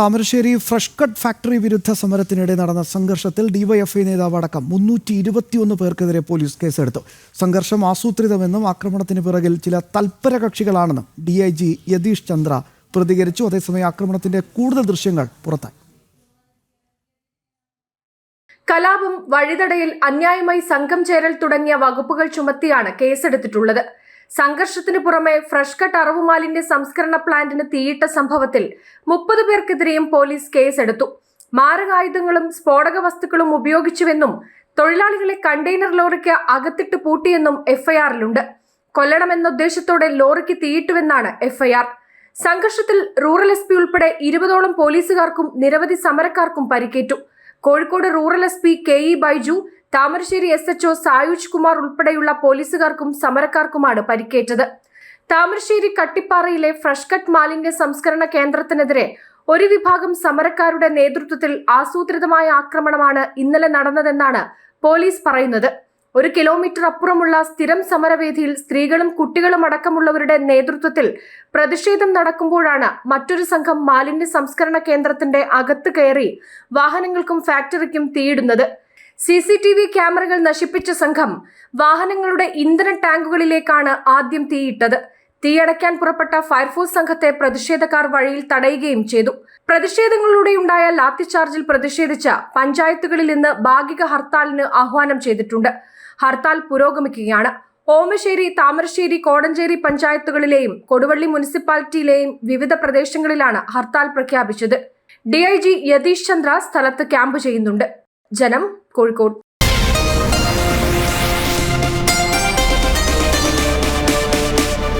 Thamarassery fresh cut factory വിരുദ്ധ സമരത്തിനിടെ നടന്ന സംഘർഷത്തിൽ ഡിവൈഎഫ്ഐ നേതാവ് അടക്കം മുന്നൂറ്റി ഇരുപത്തിയൊന്ന് പേർക്കെതിരെ പോലീസ് കേസെടുത്തു. സംഘർഷം ആസൂത്രിതമെന്നും ആക്രമണത്തിന് പിറകിൽ ചില തൽപര കക്ഷികളാണെന്നും D I G Yathish Chandra പ്രതികരിച്ചു. അതേസമയം ആക്രമണത്തിന്റെ കൂടുതൽ ദൃശ്യങ്ങൾ പുറത്തായി. കലാപം വഴിതടയിൽ അന്യായമായി സംഘം ചേരൽ തുടങ്ങിയ വകുപ്പുകൾ ചുമത്തിയാണ് കേസെടുത്തിട്ടുള്ളത്. സംഘർഷത്തിന് പുറമെ ഫ്രഷ് കട്ട് അറവുമാലിന്റെ സംസ്കരണ പ്ലാന്റിന് തീയിട്ട സംഭവത്തിൽ മുപ്പത് പേർക്കെതിരെയും പോലീസ് കേസെടുത്തു. മാരകായുധങ്ങളും സ്ഫോടക വസ്തുക്കളും ഉപയോഗിച്ചുവെന്നും തൊഴിലാളികളെ കണ്ടെയ്നർ ലോറിക്ക് അകത്തിട്ട് പൂട്ടിയെന്നും എഫ്ഐആറിലുണ്ട്. കൊല്ലണമെന്ന ഉദ്ദേശത്തോടെ ലോറിക്ക് തീയിട്ടുവെന്നാണ് എഫ്ഐആർ. സംഘർഷത്തിൽ റൂറൽ എസ് പി ഉൾപ്പെടെ ഇരുപതോളം പോലീസുകാർക്കും നിരവധി സമരക്കാർക്കും പരിക്കേറ്റു. Kozhikode rural S P K E Baiju Thamarassery S H O Sayuj Kumar ഉൾപ്പെടെയുള്ള പോലീസുകാർക്കും സമരക്കാർക്കുമാണ് പരിക്കേറ്റത്. താമരശ്ശേരി കട്ടിപ്പാറയിലെ ഫ്രഷ് കട്ട് മാലിന്യ സംസ്കരണ കേന്ദ്രത്തിനെതിരെ ഒരു വിഭാഗം സമരക്കാരുടെ നേതൃത്വത്തിൽ ആസൂത്രിതമായ ആക്രമണമാണ് ഇന്നലെ നടന്നതെന്നാണ് പോലീസ് പറയുന്നത്. ഒരു കിലോമീറ്റർ അപ്പുറമുള്ള സ്ഥിരം സമരവേദിയിൽ സ്ത്രീകളും കുട്ടികളും അടക്കമുള്ളവരുടെ നേതൃത്വത്തിൽ പ്രതിഷേധം നടക്കുമ്പോഴാണ് മറ്റൊരു സംഘം മാലിന്യ സംസ്കരണ കേന്ദ്രത്തിന്റെ അകത്ത് കയറി വാഹനങ്ങൾക്കും ഫാക്ടറിക്കും തീയിടുന്നത്. സി സി ടി വി ക്യാമറകൾ നശിപ്പിച്ച സംഘം വാഹനങ്ങളുടെ ഇന്ധന ടാങ്കുകളിലേക്കാണ് ആദ്യം തീയിട്ടത്. തീയടയ്ക്കാൻ പുറപ്പെട്ട ഫയർഫോഴ്സ് സംഘത്തെ പ്രതിഷേധക്കാർ വഴിയിൽ തടയുകയും ചെയ്തു. പ്രതിഷേധങ്ങളിലൂടെയുണ്ടായ ലാത്തിചാർജിൽ പ്രതിഷേധിച്ച പഞ്ചായത്തുകളിൽ നിന്ന് ഭാഗിക ഹർത്താലിന് ആഹ്വാനം ചെയ്തിട്ടുണ്ട്. ഹർത്താൽ പുരോഗമിക്കുകയാണ്. ഓമശ്ശേരി താമരശ്ശേരി കോടഞ്ചേരി പഞ്ചായത്തുകളിലെയും കൊടുവള്ളി മുനിസിപ്പാലിറ്റിയിലെയും വിവിധ പ്രദേശങ്ങളിലാണ് ഹർത്താൽ പ്രഖ്യാപിച്ചത്. ഡിഐജി യതീഷ് ചന്ദ്ര സ്ഥലത്ത് ക്യാമ്പ് ചെയ്യുന്നുണ്ട്. ജനം കോഴിക്കോട്